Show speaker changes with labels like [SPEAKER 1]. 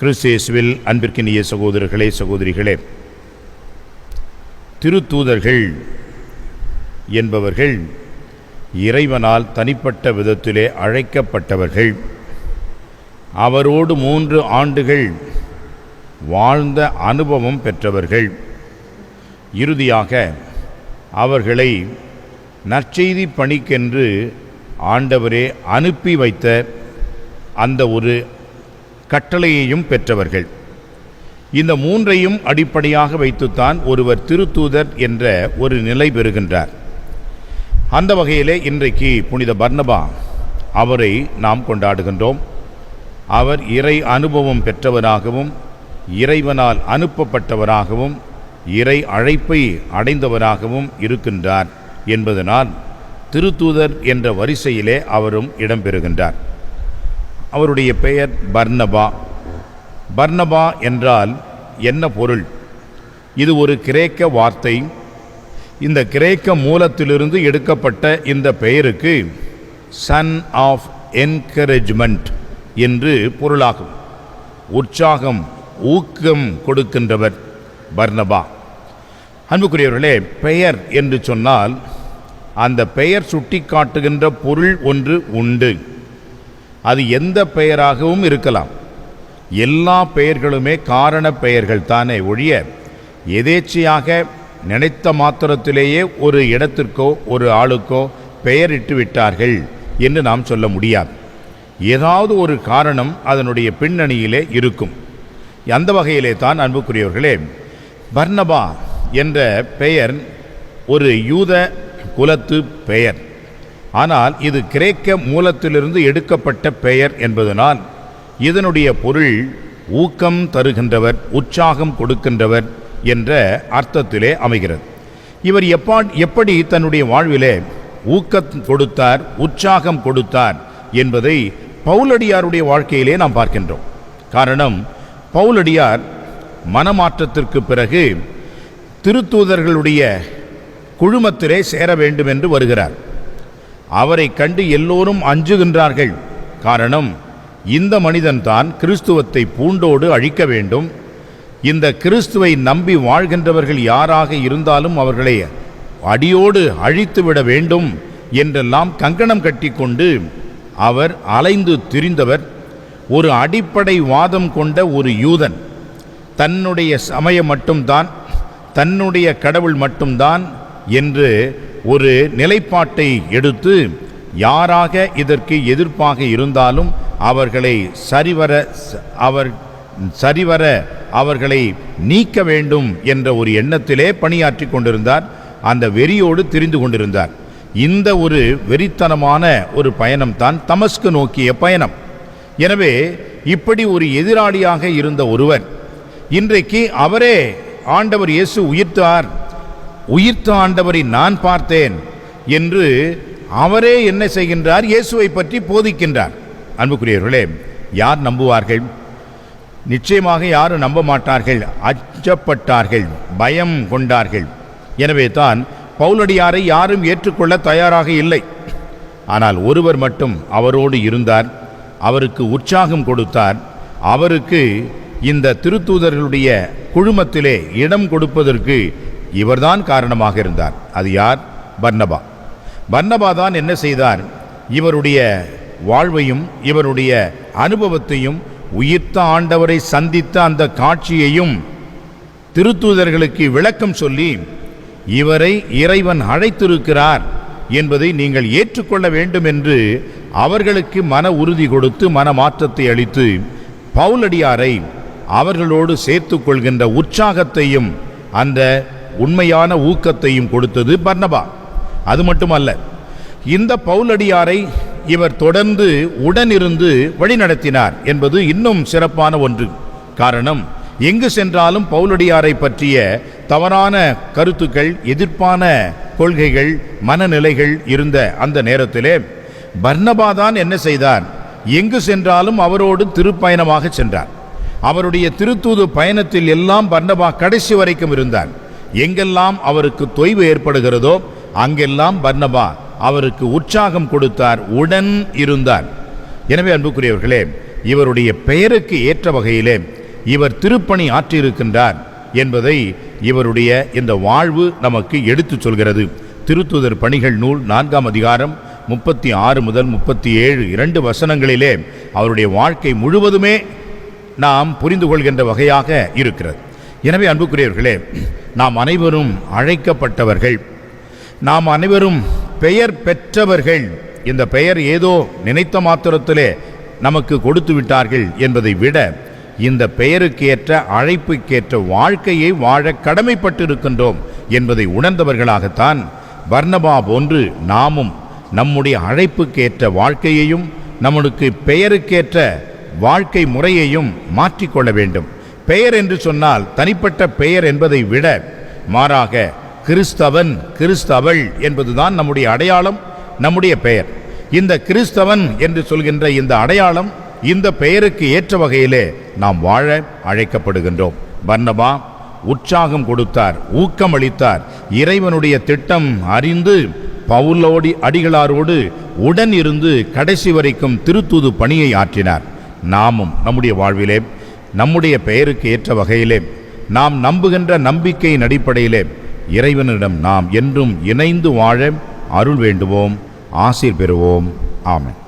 [SPEAKER 1] கிறிஸ்தேசுவில் அன்பிற்கினிய சகோதரர்களே சகோதரிகளே திருத்தூதர்கள் என்பவர்கள் இறைவனால் தனிப்பட்ட விதத்திலே அழைக்கப்பட்டவர்கள். அவரோடு மூன்று ஆண்டுகள் வாழ்ந்த அனுபவம் பெற்றவர்கள். இறுதியாக அவர்களை நற்செய்தி பணிக்கென்று ஆண்டவரே அனுப்பி வைத்த அந்த ஒரு கட்டளையையும் பெற்றவர்கள். இந்த மூன்றையும் அடிப்படையாக வைத்துத்தான் ஒருவர் திருத்தூதர் என்ற ஒரு நிலை பெறுகின்றார். அந்த வகையிலே இன்றைக்கு புனித பர்ணபா அவரை நாம் கொண்டாடுகின்றோம். அவர் இறை அனுபவம் பெற்றவராகவும் இறைவனால் அனுப்பப்பட்டவராகவும் இறை அழைப்பை அடைந்தவராகவும் இருக்கின்றார் என்பதனால் திருத்தூதர் என்ற வரிசையிலே அவரும் இடம்பெறுகின்றார் அவருடைய பெயர் பர்னபா. பர்னபா என்றால் என்ன பொருள்? இது ஒரு கிரேக்க வார்த்தை. இந்த கிரேக்க மூலத்திலிருந்து எடுக்கப்பட்ட இந்த பெயருக்கு சன் ஆஃப் என்கரேஜ்மெண்ட் என்று பொருளாகும். உற்சாகம் ஊக்கம் கொடுக்கின்றவர் பர்னபா. அன்புக்குரியவர்களே பெயர் என்று சொன்னால் அந்த பெயர் சுட்டி காட்டுகின்ற பொருள் ஒன்று உண்டு. அது எந்த பெயராகவும் இருக்கலாம். எல்லா பெயர்களுமே காரண பெயர்கள் தானே ஒழிய எதேச்சையாக நினைத்த மாத்திரத்திலேயே ஒரு இடத்திற்கோ ஒரு ஆளுக்கோ பெயரிட்டு விட்டார்கள் என்று நாம் சொல்ல முடியாது. ஏதாவது ஒரு காரணம் அதனுடைய பின்னணியிலே இருக்கும். அந்த வகையிலே தான் அன்புக்குரியவர்களே பர்னபா என்ற பெயர் ஒரு யூத குலத்து பெயர். ஆனால் இது கிரேக்க மூலத்திலிருந்து எடுக்கப்பட்ட பெயர் என்பதனால் இதனுடைய பொருள் ஊக்கம் தருகின்றவர் உற்சாகம் கொடுக்கின்றவர் என்ற அர்த்தத்திலே அமைகிறது. இவர் எப்பா எப்படி தன்னுடைய வாழ்விலே ஊக்கம் கொடுத்தார் உற்சாகம் கொடுத்தார் என்பதை பவுலடியாருடைய வாழ்க்கையிலே நாம் பார்க்கின்றோம். காரணம் பவுலடியார் மனமாற்றத்திற்கு பிறகு திருத்தூதர்களுடைய குழுமத்திலே சேர வேண்டும் என்று வருகிறார். அவரை கண்டு எல்லோரும் அஞ்சுகின்றார்கள். காரணம் இந்த மனிதன்தான் கிறிஸ்துவத்தை பூண்டோடு அழிக்க வேண்டும். இந்த கிறிஸ்துவை நம்பி வாழ்கின்றவர்கள் யாராக இருந்தாலும் அவர்களை அடியோடு அழித்துவிட வேண்டும் என்றெல்லாம் கங்கணம் கட்டிக்கொண்டு அவர் அலைந்து திரிந்தவர். ஒரு அடிப்படை வாதம் கொண்ட ஒரு யூதன். தன்னுடைய சமயம் மட்டும்தான் தன்னுடைய கடவுள் மட்டும்தான் என்று ஒரு நிலைப்பாட்டை எடுத்து யாராக இதற்கு எதிர்ப்பாக இருந்தாலும் அவர்களை சரிவர அவர் சரிவர அவர்களை நீக்க வேண்டும் என்ற ஒரு எண்ணத்திலே பணியாற்றி கொண்டிருந்தார். அந்த வெறியோடு திரிந்து கொண்டிருந்தார். இந்த ஒரு வெறித்தனமான ஒரு பயணம்தான் தமஸ்கு நோக்கிய பயணம். எனவே இப்படி ஒரு எதிராளியாக இருந்த ஒருவர் இன்றைக்கு அவரே ஆண்டவர் இயேசு உயிர்த்தார். உயிர்த்த ஆண்டவரை நான் பார்த்தேன் என்று அவரே என்ன செய்கின்றார்? இயேசுவை பற்றி போதிக்கின்றார். அன்புக்குரியவர்களே யார் நம்புவார்கள்? நிச்சயமாக யாரும் நம்ப மாட்டார்கள் அச்சப்பட்டார்கள் பயம் கொண்டார்கள். எனவே தான் பவுலடியாரை யாரும் ஏற்றுக்கொள்ள தயாராக இல்லை. ஆனால் ஒருவர் மட்டும் அவரோடு இருந்தார் அவருக்கு உற்சாகம் கொடுத்தார் அவருக்கு இந்த திருத்தூதர்களுடைய குழுமத்திலே இடம் கொடுப்பதற்கு இவர்தான் காரணமாக இருந்தார். அது யார்? பர்ணபா பர்ணபா தான் என்ன செய்தார்? இவருடைய வாழ்வையும் இவருடைய அனுபவத்தையும் உயிர்த்த ஆண்டவரை சந்தித்த அந்த காட்சியையும் திருத்தூதர்களுக்கு விளக்கம் சொல்லி இவரை இறைவன் அழைத்திருக்கிறார் என்பதை நீங்கள் ஏற்றுக்கொள்ள வேண்டும் என்று அவர்களுக்கு மன உறுதி கொடுத்து மன மாற்றத்தை அளித்து பவுலடியாரை அவர்களோடு சேர்த்து கொள்கின்ற உற்சாகத்தையும் அந்த உண்மையான ஊக்கத்தையும் கொடுத்தது பர்ணபா அது மட்டுமல்ல இந்த பவுலடியாரை இவர் தொடர்ந்து உடனிருந்து வழிநடத்தினார் என்பது இன்னும் சிறப்பான ஒன்று. காரணம் எங்கு சென்றாலும் பவுலடியாரை பற்றிய தவறான கருத்துக்கள் எதிர்ப்பான கொள்கைகள் மனநிலைகள் இருந்த அந்த நேரத்திலே பர்ணபா தான் என்ன செய்தார்? எங்கு சென்றாலும் அவரோடு திருப்பயணமாக சென்றார். அவருடைய திருத்தூது பயணத்தில் எல்லாம் பர்ணபா கடைசி வரைக்கும் இருந்தார். எங்கெல்லாம் அவருக்கு தொய்வு ஏற்படுகிறதோ அங்கெல்லாம் பர்ணபா அவருக்கு உற்சாகம் கொடுத்தார் உடன் இருந்தார். எனவே அன்புக்குரியவர்களே இவருடைய பெயருக்கு ஏற்ற வகையிலே இவர் திருப்பணி ஆற்றியிருக்கின்றார் என்பதை இவருடைய இந்த வாழ்வு நமக்கு எடுத்துச் சொல்கிறது. திருத்துதர் பணிகள் நூல் நான்காம் அதிகாரம் முப்பத்தி ஆறு முதல் முப்பத்தி ஏழு இரண்டு வசனங்களிலே அவருடைய வாழ்க்கை முழுவதுமே நாம் புரிந்து கொள்கின்ற வகையாக இருக்கிறது. எனவே அன்புக்குரியவர்களே நாம் அனைவரும் அழைக்கப்பட்டவர்கள். நாம் அனைவரும் பெயர் பெற்றவர்கள். இந்த பெயர் ஏதோ நினைத்த மாத்திரத்திலே நமக்கு கொடுத்து விட்டார்கள் என்பதை விட இந்த பெயருக்கேற்ற அழைப்புக்கேற்ற வாழ்க்கையை வாழ கடமைப்பட்டிருக்கின்றோம் என்பதை உணர்ந்தவர்களாகத்தான் வர்ணபா போன்று நாமும் நம்முடைய அழைப்புக்கேற்ற வாழ்க்கையையும் நம்மளுக்கு பெயருக்கேற்ற வாழ்க்கை முறையையும் மாற்றிக்கொள்ள வேண்டும். பெயர் என்று சொன்னால் தனிப்பட்ட பெயர் என்பதை விட மாறாக கிறிஸ்தவன் கிறிஸ்தவள் என்பதுதான் நம்முடைய அடையாளம் நம்முடைய பெயர். இந்த கிறிஸ்தவன் என்று சொல்கின்ற இந்த அடையாளம் இந்த பெயருக்கு ஏற்ற வகையிலே நாம் வாழ அழைக்கப்படுகின்றோம். பர்னபா உற்சாகம் கொடுத்தார் ஊக்கம் அளித்தார் இறைவனுடைய திட்டம் அறிந்து பவுலோடி அடிகளாரோடு உடன் இருந்து கடைசி வரைக்கும் திருத்தூது பணியை ஆற்றினார். நாமும் நம்முடைய வாழ்விலே நம்முடைய பெயருக்கு ஏற்ற வகையிலே நாம் நம்புகின்ற நம்பிக்கையின் அடிப்படையிலே இறைவனிடம் நாம் என்றும் இணைந்து வாழ அருள் வேண்டுவோம் ஆசீர் பெறுவோம் ஆமன்.